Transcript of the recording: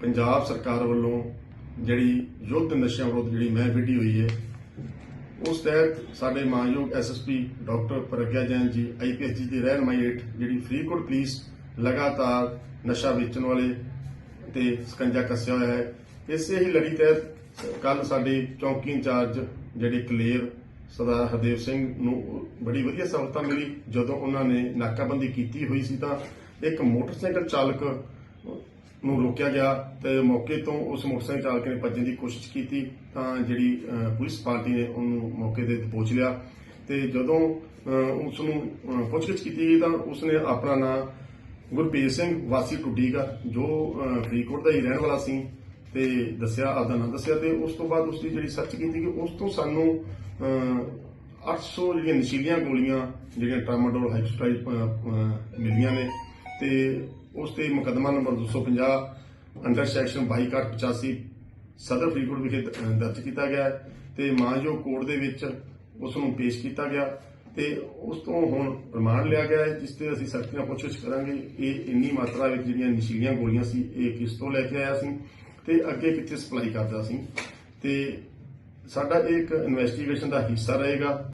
ਪੰਜਾਬ ਸਰਕਾਰ ਵੱਲੋਂ ਜਿਹੜੀ ਯੁੱਧ ਨਸ਼ਿਆਂ ਵਿਰੁੱਧ ਜਿਹੜੀ ਮਹਿਮ ਵਿੱਢੀ ਹੋਈ ਹੈ, ਉਸ ਤਹਿਤ ਸਾਡੇ ਮਾਨਯੋਗ ਐਸਐਸਪੀ ਡਾਕਟਰ ਪ੍ਰਗਿਆ ਜੈਨ ਜੀ ਆਈਪੀਐਸ ਜੀ ਦੀ ਰਹਿਨਮਾਈ ਹੇਠ ਜਿਹੜੀ ਫਰੀਦਕੋਟ ਪੁਲਿਸ ਲਗਾਤਾਰ ਨਸ਼ਾ ਵੇਚਣ ਵਾਲੇ ਤੇ ਸਕੰਜਾ ਕੱਸਿਆ ਹੋਇਆ ਹੈ, ਇਸੇ ਹੀ ਲੜੀ ਤਹਿਤ ਕੱਲ ਸਾਡੇ ਚੌਕੀ ਇੰਚਾਰਜ ਜਿਹੜੇ ਕਲੇਰ ਸਰਦਾਰ ਹਰਦੇਵ ਸਿੰਘ ਨੂੰ ਬੜੀ ਵਧੀਆ ਸਫਲਤਾ ਮਿਲੀ। ਜਦੋਂ ਉਹਨਾਂ ਨੇ ਨਾਕਾਬੰਦੀ ਕੀਤੀ ਹੋਈ ਸੀ ਤਾਂ ਇੱਕ ਮੋਟਰਸਾਈਕਲ ਚਾਲਕ ਨੂੰ ਰੋਕਿਆ ਗਿਆ ਤੇ ਮੌਕੇ ਤੋਂ ਉਸ ਮੋਟਰਸਾਈਕਲ ਚਾਲਕ ਨੇ ਭੱਜਣ ਦੀ ਕੋਸ਼ਿਸ਼ ਕੀਤੀ ਤਾਂ ਜਿਹੜੀ ਪੁਲਿਸ ਪਾਰਟੀ ਨੇ ਉਹਨੂੰ ਮੌਕੇ ਤੇ ਪਹੁੰਚ ਲਿਆ ਤੇ ਜਦੋਂ ਅਹ, ਉਸ ਨੂੰ ਪੁੱਛਗਿੱਛ ਕੀਤੀ ਗਈ ਤਾਂ ਉਸਨੇ ਆਪਣਾ ਨਾਮ ਗੁਰਪ੍ਰੀਤ ਸਿੰਘ ਵਾਸੀ ਟੁੱਡੀਗਾ ਜੋ ਫਰੀਦਕੋਟ ਦਾ ਹੀ ਰਹਿਣ ਵਾਲਾ ਸੀ ਤੇ ਦੱਸਿਆ ਆਪਦਾ ਨਾਮ ਦੱਸਿਆ ਤੇ ਉਸ ਤੋਂ ਬਾਅਦ ਉਸ ਦੀ ਜਿਹੜੀ ਸਰਚ ਕੀਤੀ ਕਿ ਉਸ ਤੋਂ ਸਾਨੂੰ ਅਹ, 800 ਜਿਹੜੀਆਂ ਨਸ਼ੀਲੀਆਂ ਗੋਲੀਆਂ ਜਿਹੜੀਆਂ ਟਰਾਮਾਡੋਲ ਹਾਈਪਸਟਾਈਪ ਮਿਲੀਆਂ ਨੇ ਤੇ ਉਸ ਤੇ ਮੁਕੱਦਮਾ ਨੰਬਰ 250 ਅੰਡਰ ਸੈਕਸ਼ਨ 2285 ਸਦਰ ਫਰੀਦਕੋਟ ਵਿਖੇ ਦਰਜ ਕੀਤਾ ਗਿਆ ਹੈ ਤੇ ਮਾਨਯੋਗ ਕੋਰਟ ਦੇ ਵਿੱਚ ਉਸ ਨੂੰ ਪੇਸ਼ ਕੀਤਾ ਗਿਆ ਤੇ ਉਸ ਤੋਂ ਹੁਣ ਰਿਮਾਂਡ ਲਿਆ ਗਿਆ ਹੈ, ਜਿਸ ਤੇ ਅਸੀਂ ਸਖਤੀ ਨਾਲ ਪੁੱਛਗਿੱਛ ਕਰਾਂਗੇ। ਇਹ ਇੰਨੀ ਮਾਤਰਾ ਵਿੱਚ ਜਿਹੜੀਆਂ ਨਸ਼ੀਲੀਆਂ ਗੋਲੀਆਂ ਸੀ, ਇਹ ਕਿਸ ਤੋਂ ਲੈ ਕੇ ਆਇਆ ਸੀ ਤੇ ਅੱਗੇ ਕਿੱਥੇ ਸਪਲਾਈ ਕਰਦਾ ਸੀ। ਤੇ ਸਾਡਾ ਇਹ ਇੱਕ ਇਨਵੈਸਟੀਗੇਸ਼ਨ ਦਾ ਹਿੱਸਾ ਰਹੇਗਾ।